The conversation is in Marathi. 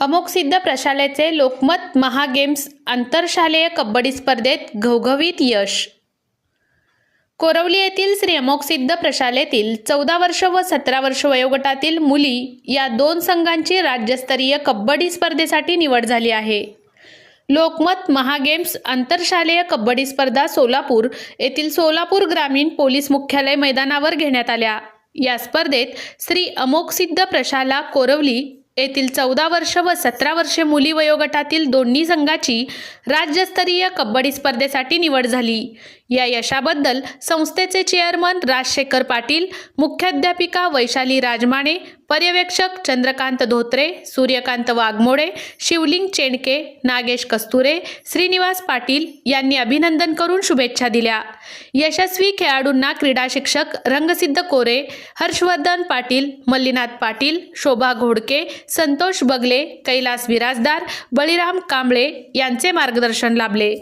अमोकसिद्ध प्रशालेचे लोकमत महागेम्स आंतरशालेय कबड्डी स्पर्धेत घवघवीत यश. कोरवली येथील श्री अमोकसिद्ध प्रशालेतील चौदा वर्ष व सतरा वर्ष वयोगटातील मुली या दोन संघांची राज्यस्तरीय कबड्डी स्पर्धेसाठी निवड झाली आहे. लोकमत महागेम्स आंतरशालेय कबड्डी स्पर्धा सोलापूर येथील सोलापूर ग्रामीण पोलीस मुख्यालय मैदानावर घेण्यात आल्या. या स्पर्धेत श्री अमोकसिद्ध प्रशाला कोरवली येथील चौदा वर्ष व सतरा वर्षे मुली वयोगटातील दोन्ही संघाची राज्यस्तरीय कबड्डी स्पर्धेसाठी निवड झाली. या यशाबद्दल संस्थेचे चेअरमन राजशेखर पाटील मुख्याध्यापिका वैशाली राजमाणे पर्यवेक्षक चंद्रकांत धोत्रे सूर्यकांत वाघमोडे शिवलिंग चेंडके नागेश कस्तुरे श्रीनिवास पाटील यांनी अभिनंदन करून शुभेच्छा दिल्या. यशस्वी खेळाडूंना क्रीडा शिक्षक रंगसिद्ध कोरे हर्षवर्धन पाटील मल्लीनाथ पाटील शोभा घोडके संतोष बगले कैलास बिराजदार बळीराम कांबळे यांचे मार्गदर्शन लाभले.